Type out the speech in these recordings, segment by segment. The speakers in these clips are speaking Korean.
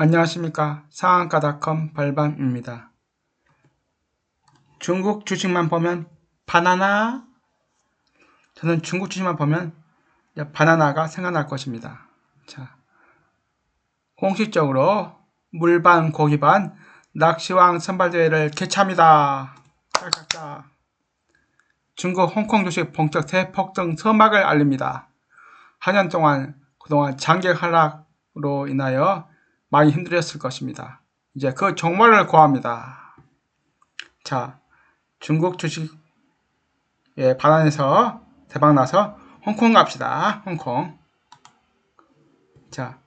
안녕하십니까 상한가닷컴 발밤입니다. 중국 주식만 보면 바나나 저는 중국 주식만 보면 바나나가 생각날 것입니다. 자, 공식적으로 물반 고기반 낚시왕 선발대회를 개최합니다. 짝짝짝. 중국 홍콩 주식 본격 대폭 등 서막을 알립니다. 한년 동안 그동안 장기 하락으로 인하여 많이 힘들었을 것입니다. 이제 그 종말을 구합니다. 자, 중국 주식에 반환해서 대박 나서 홍콩 갑시다. 홍콩. 자,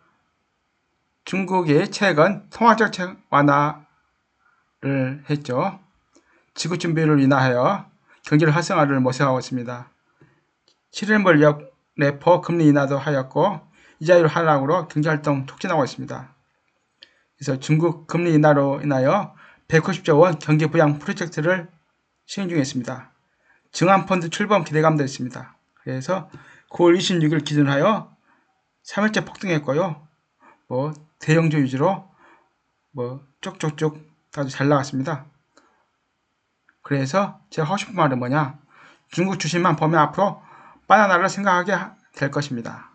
중국이 최근 통화정책 완화를 했죠. 지구 준비를 인하여 경제를 활성화를 모색하고 있습니다. 7일 물력 레포 금리 인하도 하였고 이자율 하락으로 경제활동 촉진하고 있습니다. 그래서 중국 금리 인하로 인하여 190조 원 경기 부양 프로젝트를 시행 중에 있습니다. 증환펀드 출범 기대감도 있습니다. 그래서 9월 26일 기준하여 3일째 폭등했고요. 뭐 대형주 위주로 뭐 쭉쭉쭉 아주 잘 나갔습니다. 그래서 제가 하고 싶은 말은 뭐냐 중국 주식만 보면 앞으로 바나나를 생각하게 될 것입니다.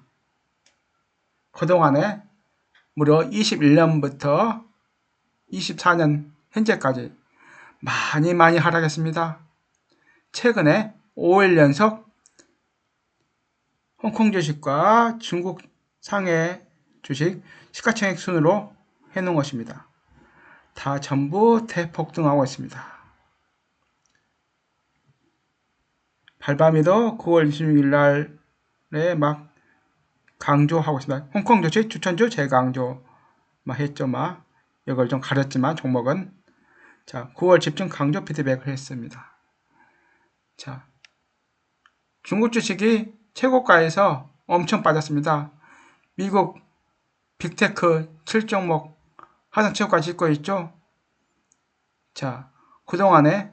그동안에 무려 21년부터 24년 현재까지 많이 많이 하락했습니다. 최근에 5일 연속 홍콩 주식과 중국 상해 주식 시가총액 순으로 해놓은 것입니다. 다 전부 대폭등하고 있습니다. 발밤이도 9월 26일 날에 막 강조하고 있습니다. 홍콩 주식 추천주 재강조 막 했죠 막 이걸 좀 가렸지만 종목은 자 9월 집중 강조 피드백을 했습니다. 자 중국 주식이 최고가에서 엄청 빠졌습니다. 미국 빅테크 7종목 하상 최고가 짓고 있죠. 자 그동안에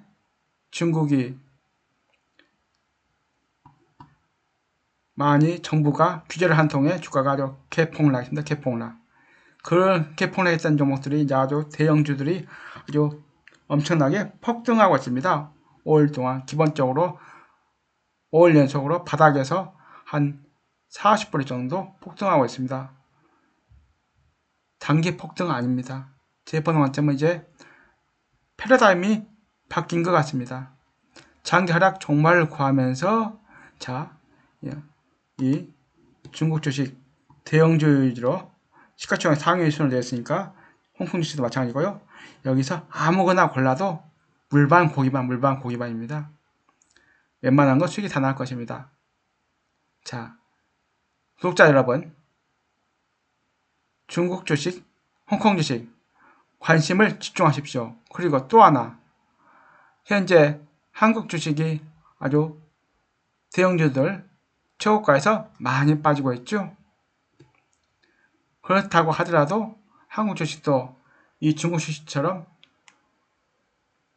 중국이 많이 정부가 규제를 한 통에 주가가 아주 개폭락했습니다. 개폭락. 그런 개폭락했던 종목들이 이제 아주 대형주들이 아주 엄청나게 폭등하고 있습니다. 5일 동안 기본적으로 5일 연속으로 바닥에서 한 40% 정도 폭등하고 있습니다. 단기 폭등 아닙니다. 제 보는 관점은 이제 패러다임이 바뀐 것 같습니다. 장기 하락 종말을 구하면서 자, 예. 이 중국 주식 대형주 위주로 시가총액 상위 순으로 되어 있으니까 홍콩 주식도 마찬가지고요. 여기서 아무거나 골라도 물반 고기반 물반 고기반입니다. 웬만한 거 수익이 다 나올 것입니다. 자, 구독자 여러분 중국 주식, 홍콩 주식 관심을 집중하십시오. 그리고 또 하나 현재 한국 주식이 아주 대형주들 최고가에서 많이 빠지고 있죠. 그렇다고 하더라도 한국 주식도 이 중국 주식처럼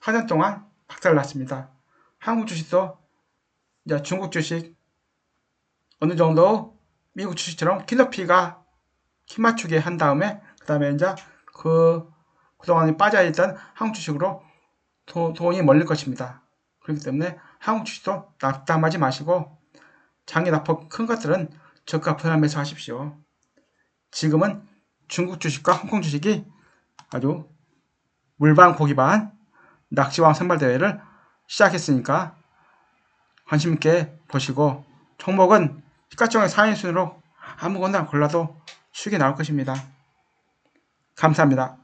4년 동안 박살났습니다. 한국 주식도 이제 중국 주식 어느 정도 미국 주식처럼 키높이가 키 맞추게 한 다음에 그 다음에 이제 그 그동안에 빠져있던 한국 주식으로 도, 돈이 몰릴 것입니다. 그렇기 때문에 한국 주식도 낙담하지 마시고 장기 낙폭 큰 것들은 저가 분할 매수하십시오. 지금은 중국 주식과 홍콩 주식이 아주 물반 고기반 낚시왕 선발대회를 시작했으니까 관심 있게 보시고 종목은 시가총액 상위 순으로 아무거나 골라도 수익이 나올 것입니다. 감사합니다.